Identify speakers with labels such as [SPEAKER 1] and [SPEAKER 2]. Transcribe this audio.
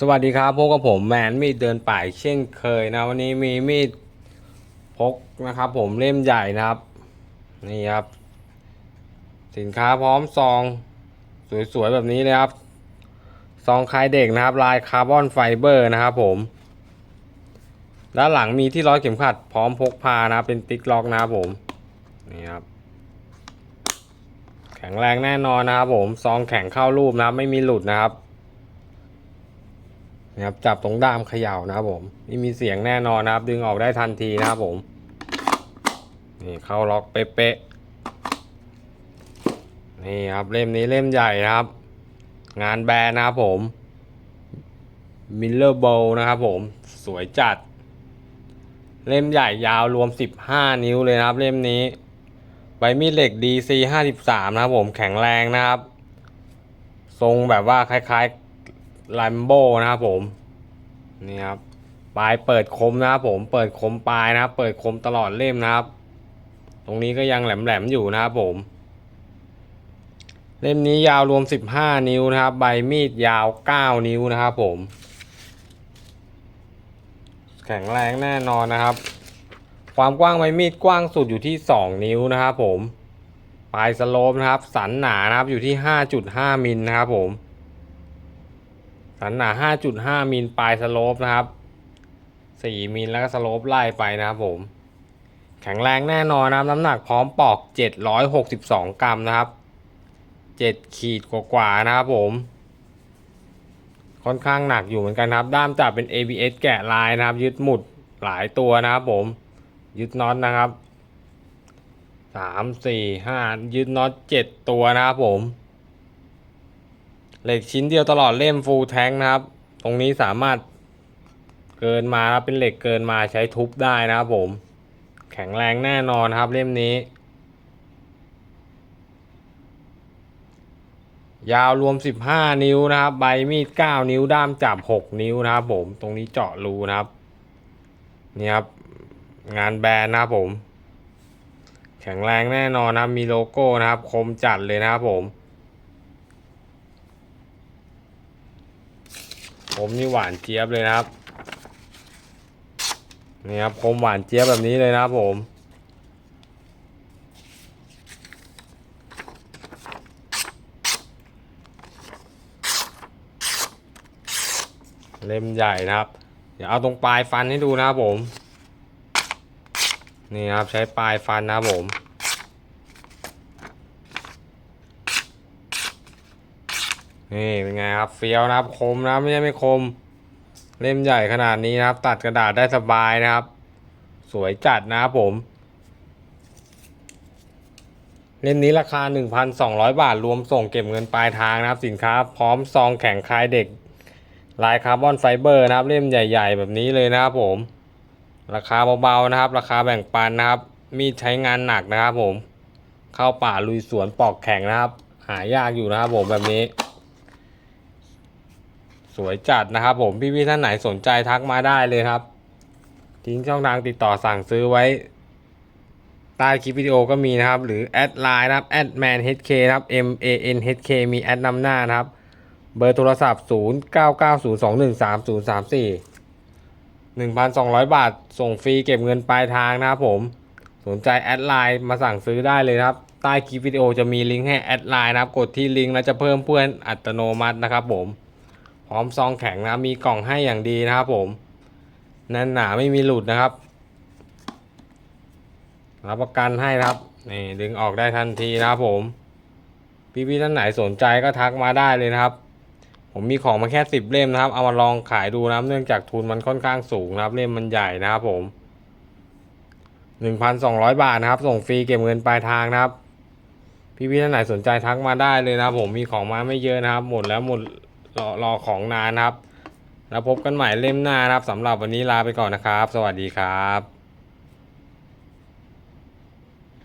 [SPEAKER 1] สวัสดีครับพบกับผมแมนมีดเดินป่ายเช่นเคยนะ วันนี้มีมีดพกนะครับ ผมเล่มใหญ่นะครับ นี่ครับ สินค้าพร้อมซอง สวยๆแบบนี้เลยครับ ซองคลายเด็กนะครับ ลายคาร์บอนไฟเบอร์นะครับผม ด้านหลังมีที่ร้อยเข็มขัด พร้อมพกพานะเป็นติ๊กล็อกนะครับผม นี่ครับ แข็งแรงแน่นอนนะครับผม ซองแข็งเข้ารูปนะครับ ไม่มีหลุดนะครับ นะครับจับตรงด้ามเขย่านะครับผมนี่มีเสียงแน่นอนนะครับ ดึงออกได้ทันทีนะครับผมนี่เข้าล็อกเป๊ะๆนี่ครับเล่มนี้เล่มใหญ่นะครับ งานแบรนด์นะครับผมมิลเลอร์โบนะครับผมสวยจัด เล่มใหญ่ยาวรวม 15 นิ้วเลยนะครับ เล่มนี้ใบมีดเหล็ก DC 53 นะครับผมแข็งแรงนะครับ ทรงแบบว่าคล้ายๆ ลัมโบนะครับผมนี่ครับปลายเปิดคมนะครับผมเปิดคมปลายนะครับ เปิดคมตลอดเล่มนะครับ ตรงนี้ก็ยังแหลมๆอยู่นะครับผม เล่มนี้ยาวรวม 15 นิ้วนะครับ ใบมีดยาว 9 นิ้วนะครับผม แข็งแรงแน่นอนนะครับ ความกว้างใบมีดกว้างสุดอยู่ที่ 2 นิ้วนะครับผมปลายสโลปนะครับ สันหนานะครับอยู่ที่ 5.5มิลนะครับผม สันหนา 5.5 มิลปลายสโลปนะครับ 4 มิลแล้วก็สโลปไล่ไปนะครับผม แข็งแรงแน่นอนนะครับ น้ำหนักพร้อมปอก 762 กรัมนะครับ 7 ขีดกว่าๆนะครับผม ค่อนข้างหนักอยู่เหมือนกันครับ ด้ามจับเป็น ABS แกะลายนะครับ ยึดหมุดหลายตัวนะครับผม ยึดน็อตนะครับสามสี่ห้ายึดน็อตเจ็ดตัวนะครับผม เหล็กชิ้นเดียวตลอดเล่มฟูลแท้งนะครับ ตรงนี้สามารถเกินมาครับเป็นเหล็กเกินมาใช้ทุบได้นะครับผม แข็งแรงแน่นอนครับเล่มนี้ ยาวรวม 15 นิ้วนะครับ ใบมีด 9 นิ้วด้ามจับ 6 นิ้วนะครับผมตรงนี้เจาะรูนะครับ นี่ครับ งานแบรนด์นะครับผม แข็งแรงแน่นอนนะครับมีโลโก้นะครับ คมจัดเลยนะครับผม ผมนี่หวานเจี๊ยบเลยนะครับนี่ครับคมหวานเจี๊ยบแบบนี้เลยนะครับผมเล่มใหญ่นะครับ เดี๋ยวเอาตรงปลายฟันให้ดูนะครับผม นี่ครับใช้ปลายฟันนะครับผม นี่เป็นไงครับเฟี้ยวนะครับคมนะครับไม่ใช่ไม่คม เล่มใหญ่ขนาดนี้นะครับ ตัดกระดาษได้สบายนะครับ สวยจัดนะครับผม เล่มนี้ราคา 1,200 บาทรวมส่งเก็บเงินปลายทางนะครับ สินค้า พร้อมซองแข็งคลายเด็ก ลายคาร์บอนไฟเบอร์นะครับ เล่มใหญ่ ๆ แบบนี้เลยนะครับผม ราคาเบาๆนะครับ ราคาแบ่งปันนะครับ มีใช้งานหนักนะครับผม เข้าป่าลุยสวนปอกแข็งนะครับ หายากอยู่นะครับผมแบบนี้ สวยจัดนะครับ ผมพี่ๆท่านไหนสนใจทักมาได้เลยครับ ทิ้งช่องทางติดต่อสั่งซื้อไว้ใต้คลิปวิดีโอก็มีนะครับ หรือแอดไลน์นะครับแอดแมน HK นะครับ M A N H K มีแอดนำหน้านะครับ เบอร์โทรศัพท์ 0 9 9 0 2 1 3 0 3 4 1,200 บาท ส่งฟรีเก็บเงินปลายทางนะครับผม สนใจแอดไลน์มาสั่งซื้อได้เลยครับ ใต้คลิปวิดีโอจะมีลิงก์ให้แอดไลน์นะครับ กดที่ลิงก์แล้วจะเพิ่มเพื่อนอัตโนมัตินะครับผม พร้อมซองแข็งนะมีกล่องให้อย่างดีนะครับผมแน่นหนาไม่มีหลุดนะครับ รับประกันให้นะครับนี่ดึงออกได้ทันทีนะครับผม พี่ๆท่านไหนสนใจก็ทักมาได้เลยนะครับ ผมมีของมาแค่สิบเล่มนะครับ เอามาลองขายดูนะเนื่องจากทุนมันค่อนข้างสูงนะครับ เล่มมันใหญ่นะครับผมหนึ่งพันสองร้อยบาทนะครับ ส่งฟรีเก็บเงินปลายทางนะครับ พี่ๆท่านไหนสนใจทักมาได้เลยนะครับผมมีของมาไม่เยอะนะครับ หมดแล้วหมด รอรอของนานนะครับ แล้วพบกันใหม่เล่มหน้านะครับสำหรับวันนี้ลาไปก่อนนะครับ สวัสดีครับ